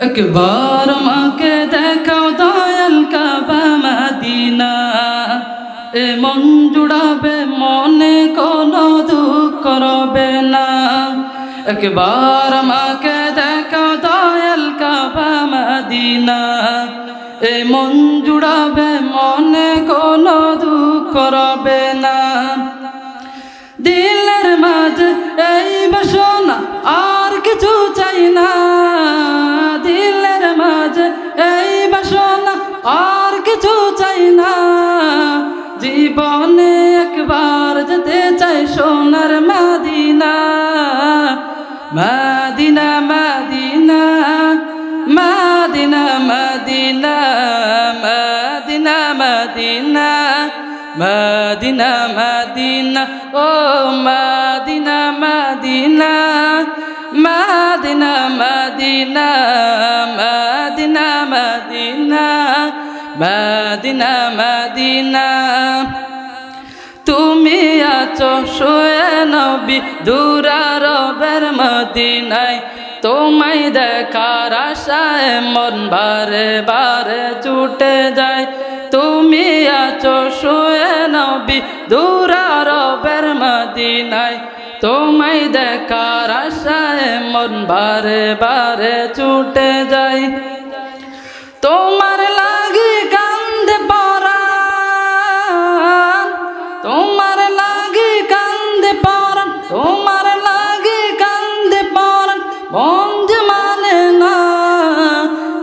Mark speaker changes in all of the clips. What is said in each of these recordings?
Speaker 1: একবার মাকে দেখাও দয়াল কাবা মাদিনা। এ মন জুড়াবে, মনে কোনো দুঃখ করবে না। একবার মাকে দেখাও দয়াল কাবা মাদিনা। এ মন মনে কোনো দুঃখ করবে না। দিলের মাঝে এই বাসনা আর কিছু চাই না। আর কিছু চাই না জীবনে একবার যেতে চাই সোনার Medina Medina Medina Medina Medina Medina Medina Medina Medina ও Medina Medina Medina Medina Medina Medina. তুমি আছো শুয়ে নবী দূরারবের মদিনায়। তোমায় দেখার আশায় মন বারে বারে ছুটে যায়। তুমি আছো শুয়ে নবী দূরারবের মদিনায়। তোমায় দেখার আশায় মন বারে বারে ছুটে যায়। তোমার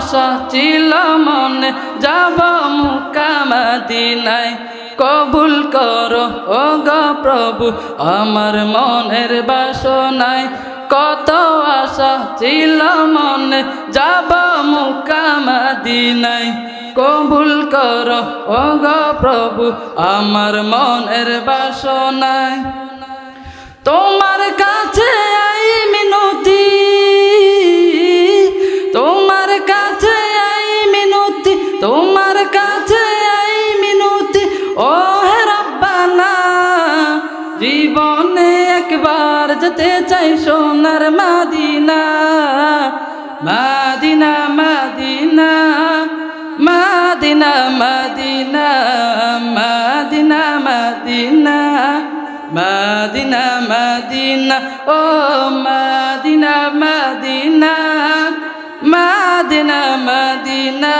Speaker 1: আশা ছিল মনে যাব মুকা মাদিনায়। কবুল করো ও গো প্রভু, আমার মনের বাসনায়। কত আশা ছিল মনে যাব মুকা মাদিনায়। কবুল করো ও গো প্রভু, আমার মনের বাসনায়। একবার যেতে চাই সোনার Medina Medina Medina Medina Medina Medina Medina Medina Madina ও Madina Medina Medina Medina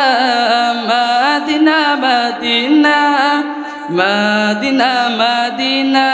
Speaker 1: Medina Medina Medina Madina